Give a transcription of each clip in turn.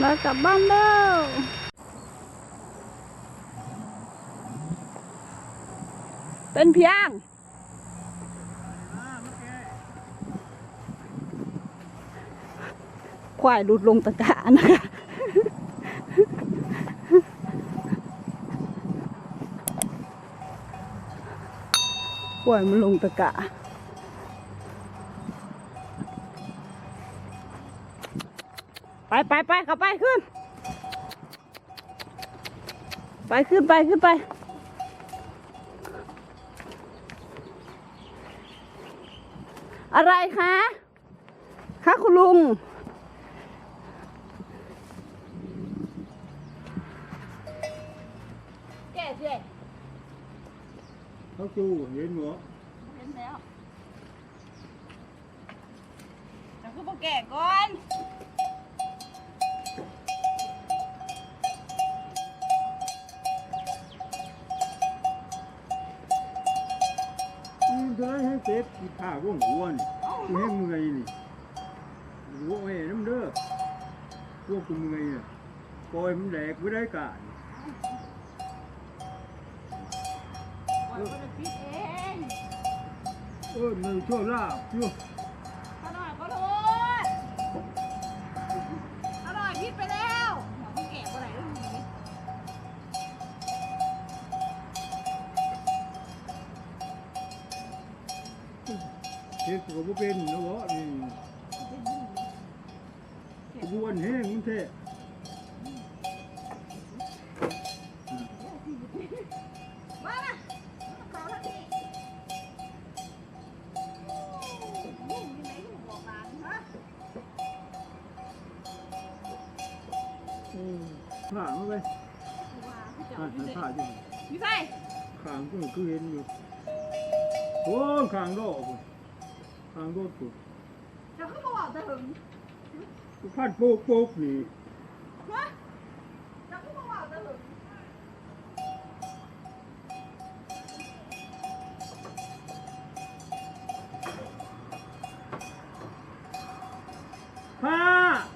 แล้วกลับบ้านแล้วเป็นเพียงควายหลุดลงตะกานะคะควายมันลงตะกา ไปไปไปเข้าไปขึ้น ไปขึ้นไปขึ้นไปอะไรคะคะคุณลุง แก่เจ๊เขาจูเห็นหัวเห็นแล้วจะคือพวกแก่ก่อน เดินให้เจ็บ ที่ผ้าว่องหัวนี่กูให้เมื่อยนี่หัวแม่น้ำเด้อพวกกูเมื่อยอะปล่อยมันแดกไม่ได้การปล่อยคนละพิษเองเออมันชั่วลาบชั่ว ขอหน่อยขอโทษขอหน่อยพิษไปแล้วหัวพวกแก่คนไหนเรื่องนี้ เจ็บก็บ่เป็นนะวะนี่กระบวนแห้งมันเทะมานะเขาทักทีนี่มีไหนลูกบอกหลานฮะข้างเอาไปว่าเขาจะข้าเอางพิษข้างอยู่มีใส่ข้างก็คือเห็นอยู่ โอ้ยข้างดอกพุ่นข้างโดดกูจะเขาบอกจะถึงกูพัดโป๊กโป๊กนี่ฮะจะเขาบอกจะถึงผ้า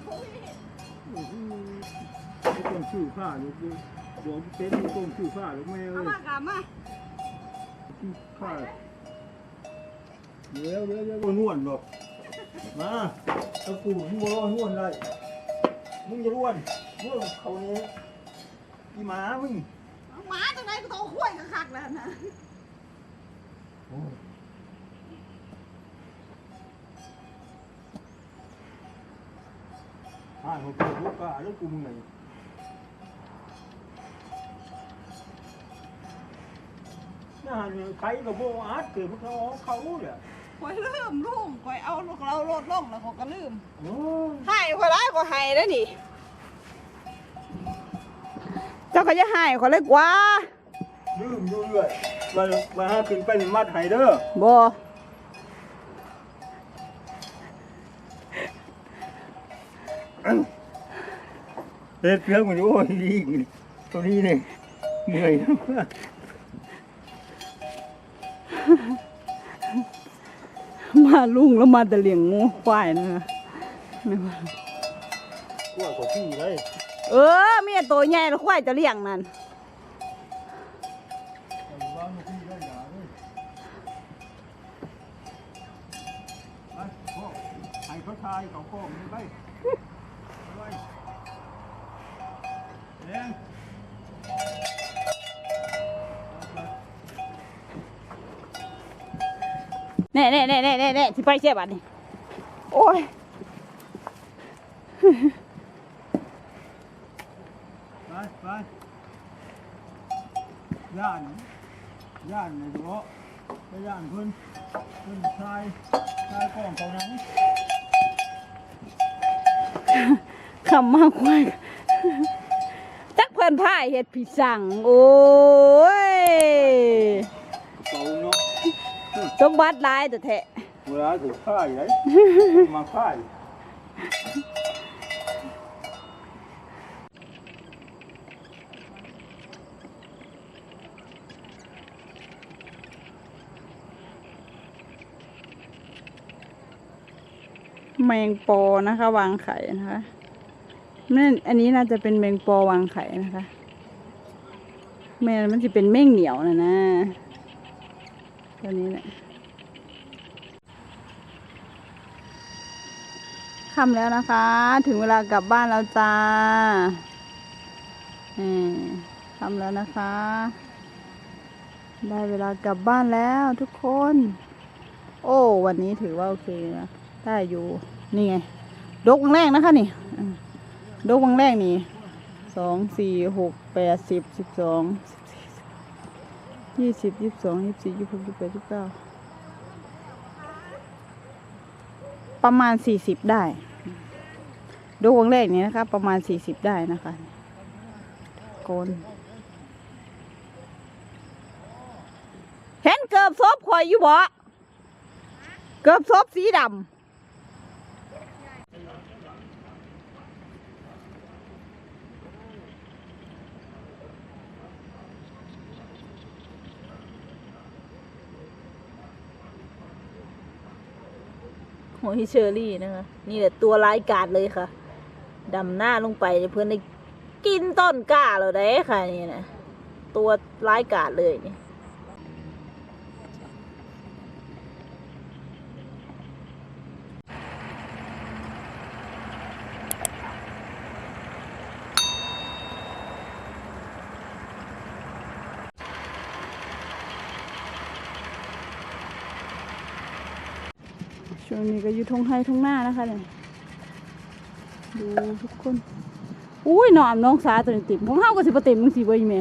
โอ้โหไม่ต้องชื่อผ้าลูกเลยบอกเต้นไม่ต้องชื่อผ้าลูกแม่เอาเอ้ยมากลับมาชื่อผ้า เดี๋ยวเดี๋ยวเดี๋ยวนวดหรอกมาตะกูมึงบ่รอนวดได้มึงจะร่วนนวดเขาเนี้อีหมามึงหมาจังไหนก็ต้องคุ้ยคักๆแล้วนะโอ้ยผ้าเขาเปิดลูกกาแล้วกูมึงไงน่าเนี่ยใครกับโบอาร์ตเกิดพวกเขาเขาเนี่ย ข่อยลืมลุงข่อยเอาลูกเราโลดลงแล้วเขาก็ลืมโอ้ยให้ข่อยร้ายข่อยให้แล้วนี่ เจ้าก็จะให้ข่อยเลยกว่าลืมอยู่เรื่อยมามาหาขึ้นไปนี่มัดไห้เด้อบ่เฮ็ดเพียงมันโอ้ยดีนี่ตัวนี้นี่เมื่อยมา ลุงแล้วมาแต่เลี้ยงงูควายนะคะกลัวกว่าพี่เลย เออเมียตัวใหญ่แล้วควายจะเลี้ยงนั่นวางพี่ได้อย่าเลยไปพ่อให้เขาทายเขาโค้งนี่ไปไปเลี้ยง แน่แน่แน่แน่แน่แน่ที่ไปเสียบัดนี่โอ้ยไปไปย่านย่านในรั้วไปย่านเพิ่นเพิ่นทายทายกล้องเขานั้นคำมากควายจักเพิ่นพายเฮ็ดผิดสั่งโอ้ยเก่าเนาะ สมบัติหลายแต่แท้เวลาถูกฆ่าอยู่ไหนมาฆ่าอยู่แมงปอนะคะ วางไข่นะคะนั่นอันนี้น่าจะเป็นแมงปอวางไข่นะคะ แม่มันจะเป็นแม่งเหนียวนะนะตัวนี้แหละ ค่ำแล้วนะคะ ถึงเวลากลับบ้านแล้วจ้าค่ำแล้วนะคะ ได้เวลากลับบ้านแล้วทุกคน โอ้ วันนี้ถือว่าโอเคนะได้อยู่นี่ไงดกวังแรกนะคะนี่อืมดกวังแรกนี่สองสี่หกแปดสิบสิบสองยี่สิบยี่สิบสองยี่สิบสี่ยี่สิบหกยี่สิบแปดยี่สิบเก้า ประมาณสี่สิบได้ดูวงแรกนี้นะคะ ประมาณสี่สิบได้นะคะ โกน เห็นเกือบซบคอยอยู่บ่เกือบซบสีดำ โหยเชอรี่นะคะ นี่แหละตัวร้ายกาดเลยค่ะดำหน้าลงไปเพื่อนได้กินต้นกล้าเราได้ค่ะนี่นะตัวร้ายกาดเลยนี่ ช่วงนี้ก็อยู่ทงไฮทงหน้านะคะเนี่ยดูทุกคนอุ้ยหนอมน้องสาตัวนี้เต็มของเฮาก็สิบเต็มมึงสิบ่อีแม่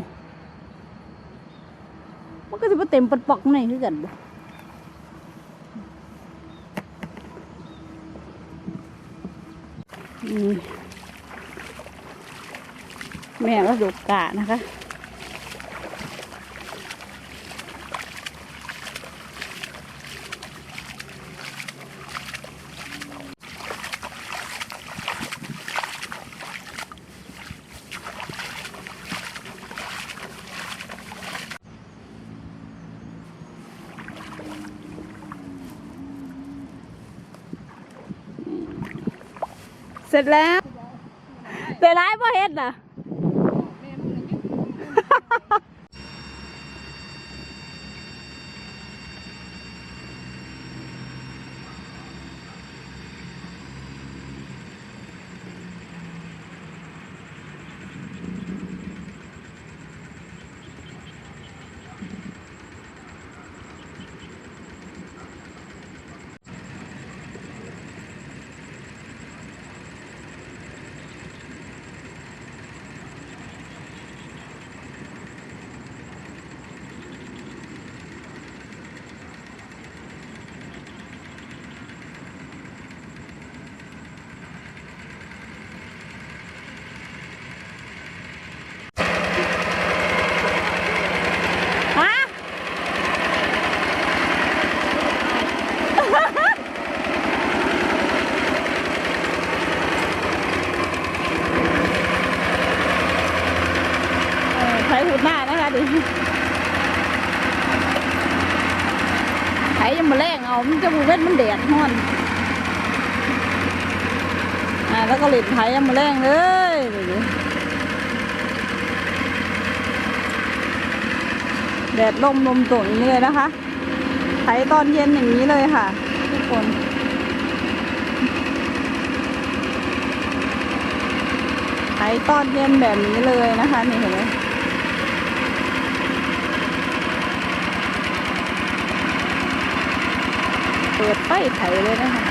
มันก็สิบเต็มปัดปอกในคือกันบ่นี่แม่ก็ดกกะนะคะ เสร็จแล้วแต่ร้ายพ่เฮ็ดน่ะ ดิไถยังมาแรงเอา มันจะบูเว้นมันแดดห้อนอ่าแล้วก็เหล็ดไถยังมาแรงเลยแดดลมลมตกอย่างนี้เลยนะคะไถตอนเย็นอย่างนี้เลยค่ะ ทุกคนไถตอนเย็นแบบนี้เลยนะคะนี่เห็นไหม ปิดไฟไถเลยนะคะ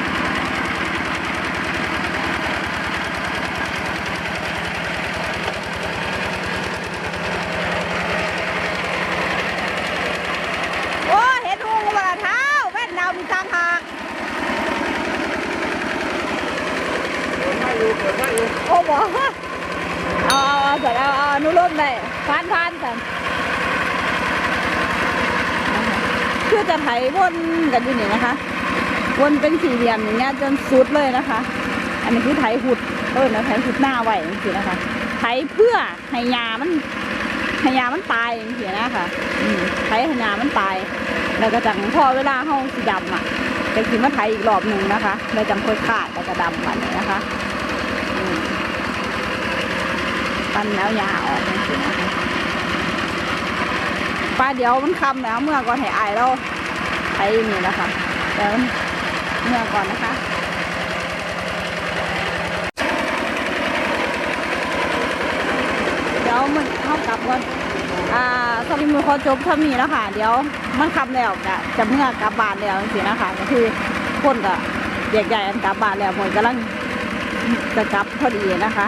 โอ้เห็นหูเวลาเท้าแว่นดำต่างหาโอ้บอกเอาเอาเสร็จเอาเอานุโลมได้พานพานกันคือจะไถวนกันอยู่นี่นะคะ วนเป็นสี่เหลี่ยมอย่างเงี้ยจนสุดเลยนะคะ อันนี้คือไถหุดเออนะไถหุดหน้าไหว้จริงๆนะคะไถเพื่อให้ยามันให้ยามันตายจริงๆนะคะไถให้ยามันตาย แล้วก็จังพอเวลาห้องสีดำอะจะกินมาไถอีกรอบหนึ่งนะคะแล้วจังค่อยขาดแล้วก็ดำมันนะคะอืมปันแล้วยาออกจังซี่นะคะป้าเดี๋ยวมันคำแล้วเมื่อก่อนให้อายเราไปนี่แหละคะเดี๋ยว เมื่อก่อนนะคะเดี๋ยวมันเข้ากลับก่อนอ่าสำหรับมือขอจบเท่านี้แล้วค่ะ เดี๋ยวมันคำแล้วจะจะเมื่อกลับบ้านแล้วสินะคะก็คือคนก็แยกย้ายกันกลับบ้านแล้วหมวยกำลังจะกลับพอดีนะคะ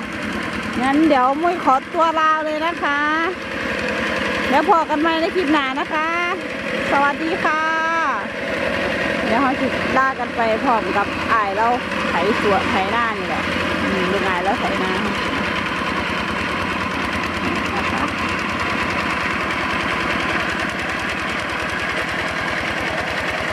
งั้นเดี๋ยวมุ้ยขอตัวลาเลยนะคะ แล้วพอกันใหม่ในคลิปหน้านะคะ สวัสดีค่ะ ดี๋ยวเขาจะลากันไปพร้อมกับอายเราไถสวนไถหน้านี่แหละอืมลุงอายแล้วไถหน้า